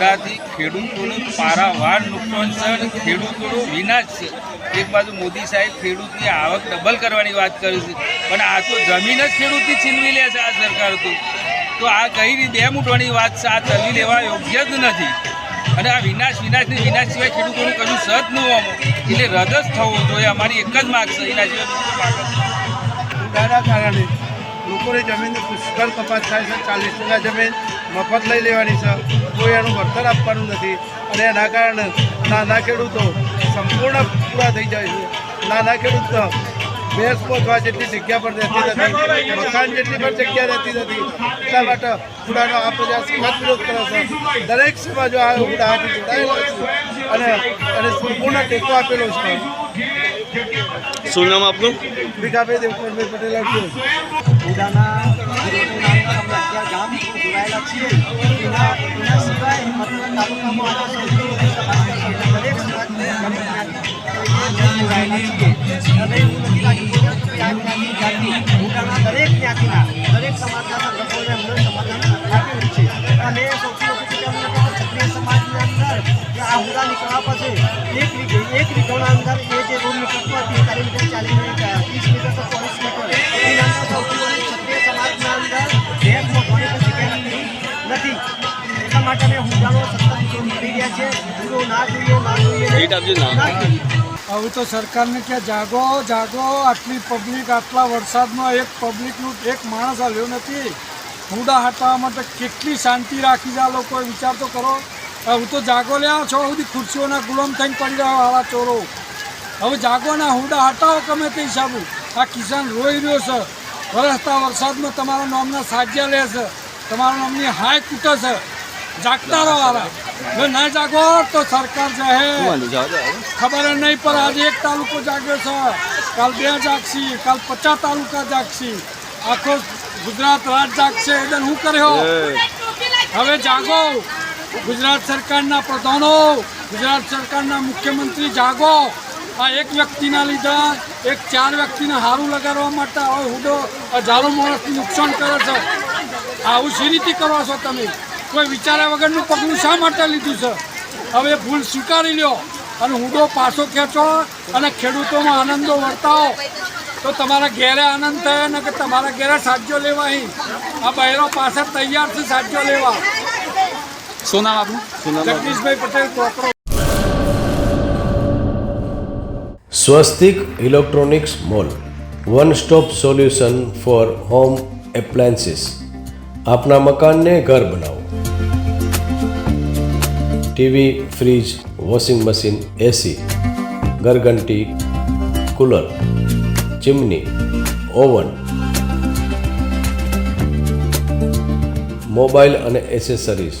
હુડાથી ખેડૂતોનું પારાવાર નુકસાન છે ખેડૂતોનો વિનાશ છે. એક બાજુ મોદી સાહેબ ખેડૂતની આવક ડબલ કરવાની વાત કરે છે. પણ આ તો જમીન જ ખેડૂતની છીનવી લે છે આ સરકાર તો. તો આ કઈ બે મૂટવાની વાત છે? આ ચલી લેવા યોગ્ય જ નથી. અને આ વિનાશ વિનાશની વિનાશ સિવાય ખેડૂતોનું કશું સત ન હોવું એટલે રદ જ થવું જોઈએ. અમારી એક જ માગ છે. એના સિવાય કારણે. લોકોની જમીનની પુષ્કળ કપાત થાય છે, ચાલીસ ટકા જમીન મફત લઈ લેવાની છે. કોઈ એનું વળતર આપવાનું નથી. અને એના કારણે નાના ખેડૂતો સંપૂર્ણ પૂરા થઈ જાય છે. નાના ખેડૂતો ભેંસ પહોંચવા જેટલી જગ્યા પર રહેતી નથી, મકાન જેટલી પણ જગ્યા રહેતી નથી. એટલા માટે ઉડાનો આ પ્રજા સમાજ વિરોધ કરે છે. દરેક સમાજો આ ઉડાથી જોડાયેલો છે. અને અને સંપૂર્ણ ટેકો આપેલો છે. શું નામ આપનું? ભીખાભાઈ દેવ પટેલ જોડાયેલા છીએ. કે આ હુડા નીકળવા પછી એક વીઘે એક વીઘાના અંદર એ જે નીકળતો હતી તારી મીટર ચાલીસ મીટર ત્રીસ મીટર તો ચોવીસ મીટર. એના અંદર સૌથી વધુ ક્ષત્રિય સમાજના અંદર ભેદ મોટવાની તો જગ્યા નથી. એટલા માટે અમે હુડાનો સતત વિરોધ રહ્યા છે હુડો ના જોઈએ જોઈએ હવે તો સરકારને ક્યાં જાગો જાગો આટલી પબ્લિક આટલા વરસાદમાં એક પબ્લિકનું એક માણસ હાલ્યો નથી. હુડા હટાવવા માટે કેટલી શાંતિ રાખી જા આ લોકોએ વિચાર તો કરો. હવે તો જાગો લ્યા છો સુધી ખુરશીઓના ગુલામ થઈને પડી રહ્યા આવા ચોરો. હવે જાગોના હુડા હટાવો ગમે તે સાબુ આ કિસાન રોઈ રહ્યો છે. વરસતા વરસાદમાં તમારા નામના સાજ્યા લે છે. તમારા નામની હાય કૂટે છે. જાગતા રહો હારા જો ના જાગો તો સરકાર જાહેર ખબર નહીં પણ આજે એક તાલુકો જાગ્યો છે. કાલ બે જાગશી કાલ પચાસ તાલુકા જાગશી. આખો ગુજરાત રાજ જાગશે. એટલે હું કર્યો? હવે જાગો. ગુજરાત સરકારના પ્રધાનો, ગુજરાત સરકારના મુખ્યમંત્રી જાગો. આ એક વ્યક્તિના લીધે, એક ચાર વ્યક્તિને હારું લગાડવા માટે હવે હુડો હજારો માણસનું નુકસાન કરે છે. આવું શી રીતે કરો છો તમે. કોઈ વિચાર્યા વગરનું પગલું શા માટે લીધું છે? હવે ભૂલ સ્વીકારી લ્યો અને હુડો પાછો ખેંચો અને ખેડૂતોમાં આનંદો વર્તાવો. તો તમારા ઘેરે આનંદ થયો ને કે તમારા ઘેરે સાજો લેવા અહીં આ બહેરો પાસે તૈયાર છે સાજો લેવા. શું નામ આપનું? શું નામ? Jagdishbhai Patel કોકરો Swastik electronics mall. One stop solution for home appliances આપના મકાનને ઘર બનાવો. TV fridge washing machine AC ઘરઘંટી cooler chimney oven. Mobile અને એસેસરીઝ.